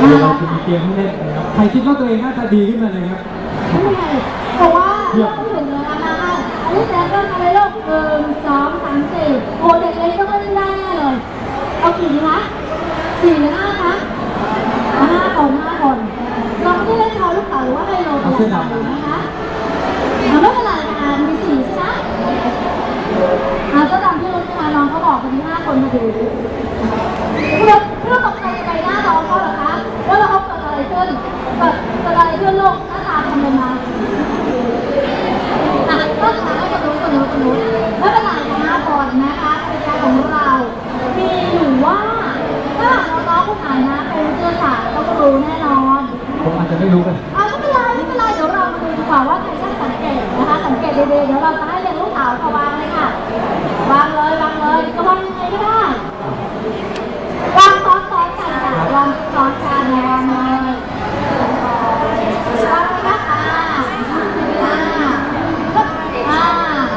เดี๋ยวเราจะมีเกมให้เล่นนะครับใครคิดว่าตัวเองน่าจะดีขึ้นมาเลยครับ ไม่เป็นไรแต่ว่าเรื่องไม่ถึงเลยนะมาอันนี้แซมเปิลมาเลยลูกหนึ่งสองสามสี่โอ้เด็กเล็กก็ไม่ได้แน่เลย เอากี่ดีคะสี่หรือห้าคะเอาห้าคนห้าคน เราไม่ได้เล่นทอยลูกเต๋าหรือว่าไฮโลตัวอย่างนะคะเอาไม่เป็นไรนะคะมีสี่ใช่ไหมอาเจ้าดำที่รุ่นนะคะน้องเขาบอกกันที่ห้าคนมาดูเพื่อเพื่อตกใจไปหน้าน้องเขาเหรอคะว่าเราเขาเกิดอะไรขึ้นเกิดเกิดอะไรขึ้นลูกหน้าตาทำเป็นมา อะก็ขายกับรู้กับรู้กับรู้ไม่เป็นไรนะก่อนนะคะกติกาของเรา มีอยู่ว่าถ้าหากน้องๆผู้ไหนนะเป็นวิทยาศาสตร์ต้องรู้แน่นอน ผมอา จะไม่รู้กันอะไม่เป็นไรไม่เป็นไรเดี๋ยวเรามาดูดีกว่าว่าใครช่างสังเกตนะคะ สังเกตดีๆเดี๋ยวเราจะให้เรียนลูกเต๋าค่ะวางเลยค่ะวางเลยวางเลยจะวางยังไงก็ได้วางซ้อนๆกันค่ะวางซ้อนกันวางเลยวางเลยนะคะอ่าอ่า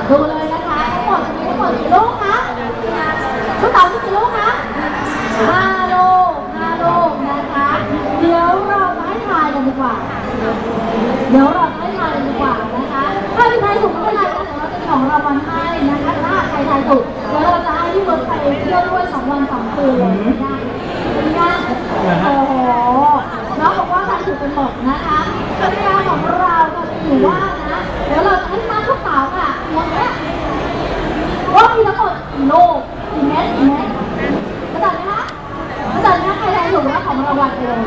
ดูเลยนะคะทั้งหมดจะมีทั้งหมดกี่ลูกคะลูกเต๋ามีกี่ลูกคะห้าลูกห้าลูกนะคะ เดี๋ยวเราจะให้ทายกัน ดีกว่า เดี๋ยวเราจะให้ทายกันดีกว่านะคะถ้าพี่ทายถูกไม่เป็นไรนะเดี๋ยวเราจะมีของรางวัลให้นะคะถ้าใครทายถูกเดี๋ยวเราจะให้พี่เบิร์ดไปเที่ยวด้วยสองวันสองคืนเลยนะนะโอ้โหน้องบอกว่าทายถูกกันหมดนะคะกติกาของเราก็มีอยู่ว่านะเดี๋ยวเราจะให้นับลูกเต๋าค่ะหมดเนี้ยว่ามีทั้งหมดกี่ลูกกี่เม็ดกี่เม็ดเข้าใจไหมคะเข้าใจไหมคะใครทายถูกว่าของรางวัลไปเลย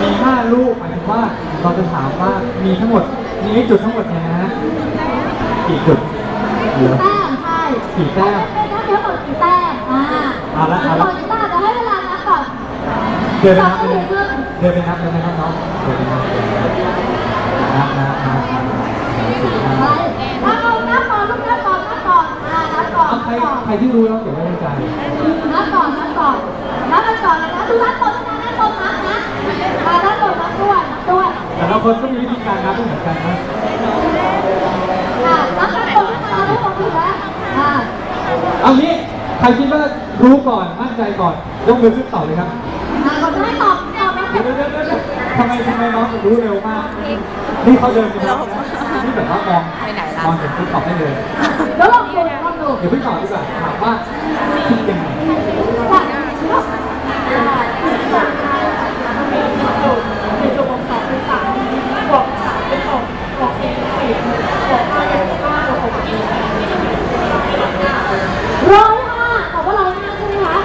มีห้าลูกหมายถึงว่าเราจะถามว่ามีทั้งหมดมีให้จุดทั้งหมดเนี่ยนะฮะกี่จุดเหลือแต้มใช่กี่แต้มเป็นทั้งเดียวหมดกี่แต้มอ่าเอาละเอาละหมดกี่แต้มเดี๋ยวให้เวลานับก่อนเดินไปนับเลยเดินไปนับเลยนะครับน้องเดินไปนับเลยนับนับนับนับสามสี่ห้าไปนับเอานับก่อนลูกนับก่อนนับก่อนอ่านับก่อนเอาใครนับก่อนใครที่รู้แล้วเก็บไว้ในใจนับก่อนนับก่อนนับกันก่อนเลยนะดูนับก่อนนะนับก่อนนับนะอ่านับก่อนนับด้วยนับด้วย แต่ ละคนก็มีวิธีการนับไม่เหมือนกันนะอ่านับกันก่อนนะนับก่อนถูกแล้วอ่าเอางี้ใครคิดว่ารู้ก่อนมั่นใจก่อนยกมือขึ้นต่อเลยครับอ่าก่อนจะให้ตอบตอบนะเดี๋ยวเดี๋ยวเดี๋ยวเดี๋ยวทำไมทำไมน้องถึงรู้เร็วมากนี่เขาเดินไปแล้วนะนี่แบบว่ามองไปไหนล่ะ มองเห็นปุ๊บตอบได้เลยเดี๋ยวลองดูลองดูเดี๋ยวเพิ่งตอบดีกว่าถามว่าคิดยังไง ค่ะอ่า ร้อยห้าตอบว่าร้อยห้าใช่ไหมคะ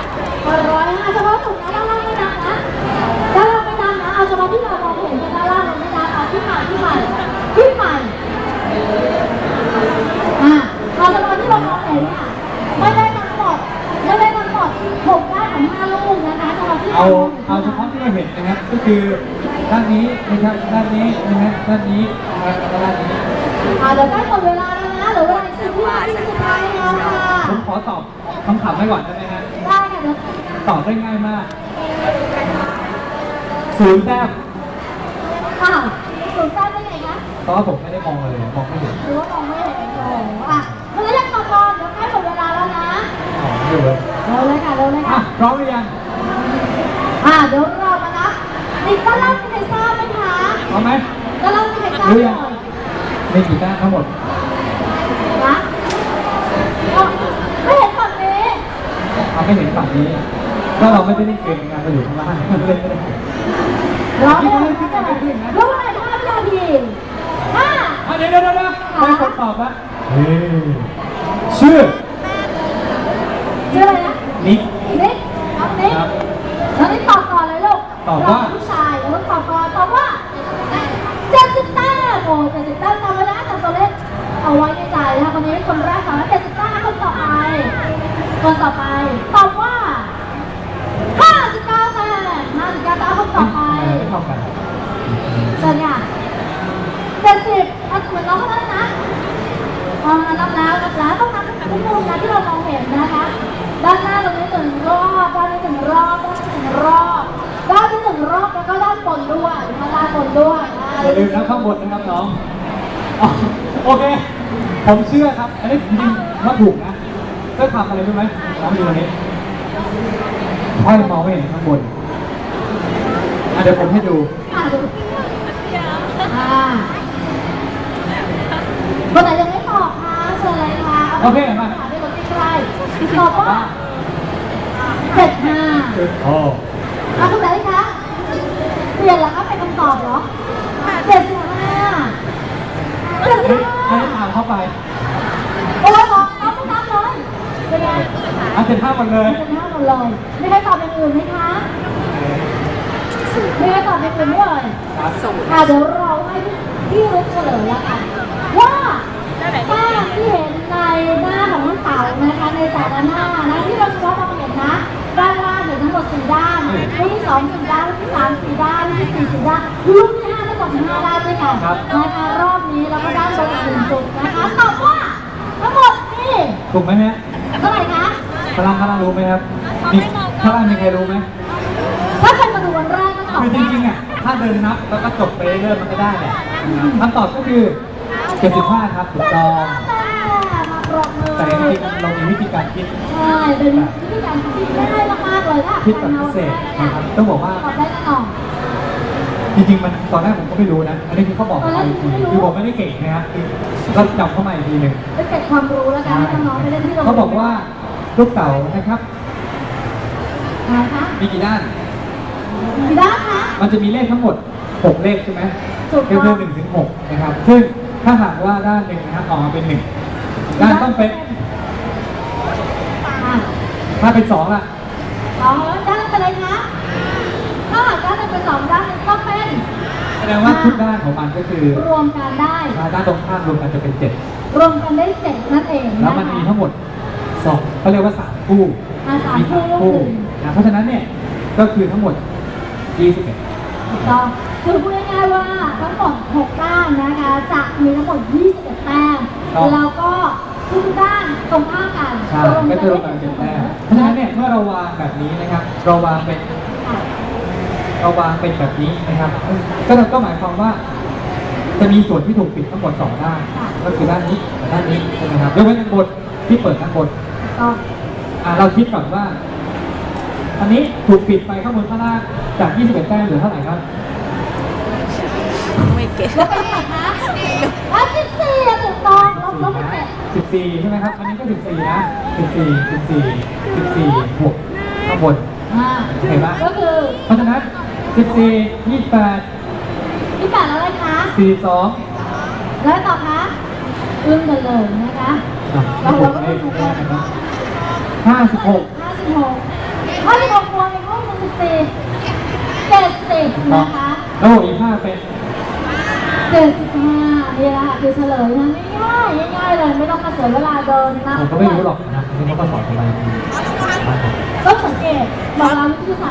ร้อยห้าเฉพาะจุดนะด้านล่างไม่นับนะด้านล่างไม่นับนะเอาเฉพาะที่เรามองเห็นกันด้านล่างเราไม่นับเอาที่ใหม่ที่ใหม่ที่ใหม่อะเอาเฉพาะที่เรามองเห็นค่ะไม่ได้ทั้งหมดไม่ได้ทั้งหมดหกด้านของห้าลูกนะคะเฉพาะที่ เอา เรามองเห็น เอาเฉพาะที่เราเห็นนะครับ ก็คือด้านนี้นะครับด้านนี้นะฮะด้านนี้นะครับแล้วด้านนี้อะเดี๋ยวใกล้หมดเวลาแล้วนะเหลือเวลาอีกสิบวินาทีสุดท้ายแล้วค่ะผมขอตอบคำถามไปก่อนได้ไหมฮะได้ค่ะเดี๋ยวตอบได้ง่ายมากศูนย์แต้มอ้าวสูงแต้มได้ไงคะเพราะว่าผมไม่ได้มองเลยมองไม่เห็นหรือว่ามองไม่เห็นโอ้โหอะเมื่อยังตอบก่อนเดี๋ยวใกล้หมดเวลาแล้วนะอ๋อไม่เลยเร็วเลยค่ะเร็วเลยอะค่ะพร้อมหรือยังอะเดี๋ยว เรามานะติดด้านล่างมีใครทราบไหมคะพร้อมไหมด้านล่างมีใครทราบไหมเอ่ยมีกี่แต้มทั้งหมดนะอ๋อไม่เห็นฝั่งนี้เราไม่เห็นฝั่งนี้ก็เราไม่ได้เล่นเกมงานเราอยู่ข้างล่างเล่นไม่ได้รอไม่ได้ไม่ได้รู้ไหมห้าวินาทีห้าอะเดี๋ยวเดี๋ยวเดี๋ยวไม่กดตอบละเฮ้ยชื่อชื่ออะไรนะนิกนิกน้องนิกครับน้องนิกตอบก่อนเลยลูกตอบว่า นใจนะคะคนนี้คนแรกของเจ็ดสิบแต้มคนต่อไปคนต่อไปตอบว่าห้าสิบเก้าแต้มห้าสิบเก้าแต้มคนต่อไปไม่เท่ากันเชิญค่ะเจ็ดสิบเอาเหมือนน้องเขาได้นะอ๋อนับแล้วนับแล้วต้องนับทุกมุมนะที่เรามองเห็นนะคะด้านหน้าตรงนี้หนึ่งรอบด้านนี้หนึ่งรอบด้านนี้หนึ่งรอบด้านนี้หนึ่งรอบแล้วก็ด้านบนด้วยมาด้านบนด้วยอย่าลืมนะข้างบนนะครับน้อง โอเค ผมเชื่อครับ อันนี้จริงๆว่าถูกนะก็ทำอะไรรู้ไหมน้องดูอันนี้ค่อยมองไม่เห็นข้างบนเดี๋ยวผมให้ดูอะดู อ่าคนไหนยังไม่ตอบคะเชิญเลยค่ะโอเคมา ถามไปคนที่ใกล้ตอบว่าเจ็ดห้าโอ้เอาคุณไหนคะเปลี่ยนแล้วก็เป็นคำตอบเหรอเจ็ดสิบห้าเจ็ดสิบให้ ไม่ไามเข้าไปโอ้ยเหรอน้องไม่ต้มเลยเป็นไงอันเจ็ดห้าหมดเลยเป็นห้าหมดเลยไม่ได้ตอบเป็นอื่นไหมคะไม่ได้ตอบเป็นอื่นไม่เลยค่ะเดี๋ยวเราให้พี่รุกเฉลยแล้วกันว่าแป้งที่เห็นในหน้าของน้องเต๋านะคะในแต่ละหน้านะที่เราเฉพาองเห็นนะด้านล่างเห็นทั้งหมดสี่ด้านรุ่นที่สองสี่ด้านรุ่นที่สามสี่ด้านรุ่นที่สี่สี่ด้านรุ่น 35ลาดด้วยกันนะคะรอบนี้เราก็ได้ไปถึงจุดนะคะตอบว่าทั้งหมดนี่ถูกไหมฮะเท่าไหร่คะพลังพลังรู้ไหมครับมีพลังมีใครรู้ไหมถ้าใครมาดูวันแรกก็ตอบคือจริงๆอะถ้าเดินนับแล้วก็จบไปเรื่อยมันก็ได้แหละคำตอบก็คือ75ครับถูกต้องแต่จริงๆเรามีวิธีการคิดใช่เป็นวิธีการคิดง่ายมากๆเลยค่ะคิดแบบพิเศษนะครับต้องบอกว่าตอบได้แน่นอน จริงๆมันตอนแรกผมก็ไม่รู้นะ อันนี้คือเขาบอกมาอีกทีคือผมไม่ได้เก่งนะครับก็จับเข้ามาอีกทีหนึ่งไปเก็บความรู้แล้วกันให้น้องๆไปเล่นที่โรงรียนเขาบอกว่าลูกเต๋านะครับอะไรคะมีกี่ด้านกี่ด้านคะมันจะมีเลขทั้งหมด 6 เลขใช่ไหมถูกต้องคือหนึ่งถึงหกนะครับ ซึ่งถ้าหากว่าด้านหนึ่งนะครับออกมาเป็นหนึ่งด้านต้องเป็นอะถ้าเป็นสองล่ะสองแล้วด้านเป็นอะไรคะถ้าหากด้านหนึ่งเป็นสองด้านหนึ่งต้องเป็น แสดงว่าทุกด้านของมันก็คือรวมกันได้ ด้านตรงข้ามรวมกันจะเป็นเจ็ดรวมกันได้เจ็ดนั่นเองแล้วมันมีทั้งหมดสองเขาเรียกว่าสามคู่อาสามมีคู่สามก็คู่คือนะเพราะฉะนั้นเนี่ยก็คือทั้งหมดยี่สิบเอ็ดถูกต้องคือพูดง่ายๆว่าทั้งหมด6ด้านนะคะจะมีทั้งหมด21แต้มแล้วก็ทุกด้านตรงข้ามกันใช่ก็คือรวมกันเป็นแต้มเพราะฉะนั้นเนี่ยเมื่อเราวางแบบนี้นะครับเราวางเป็น เราวางเป็นแบบนี้นะครับ ก็ก็หมายความว่า จะมีส่วนที่ถูกปิดทั้งหมดสองด้าน ก็คือด้านนี้กับด้านนี้ใช่ไหมครับยกเว้นด้านบนที่เปิดด้านบนก็อะเราคิดก่อนว่า อันนี้ถูกปิดไปข้างบนข้างล่างจาก 21 แต้มเหลือเท่าไหร่ครับไม่เก็ตแล้วเป็นไงคะอะ14อะถูกต้องลบลบไปเจ็ด14ใช่ไหมครับ อันนี้ก็14นะ14 14 14บวกข้างบนอ่าเห็นปะก็คือเพราะฉะนั้น 14 28ที่แปดแล้วอะไรคะ42แล้วต่อคะอึ้งกันเลยนะคะอะเราบเราวกก็เลไม่ขรู้ได้กันนะครับห้า56สิบหกห้าสิบหกบวกในห้องหนึ่งสิบสี่เจ็ดสิบนะคะแล้วบวกอีก5เป็นเจ็ดสิบห้านี่แหละค่ะคือเฉลยนะง่ายๆง่ายๆเลยไม่ต้องมาเสียเวลาเดินนะผมก็ไม่รู้หรอกนะนี่เขาก็สอนกันมาอีกทีต้องสังเกตบอกเราวิธี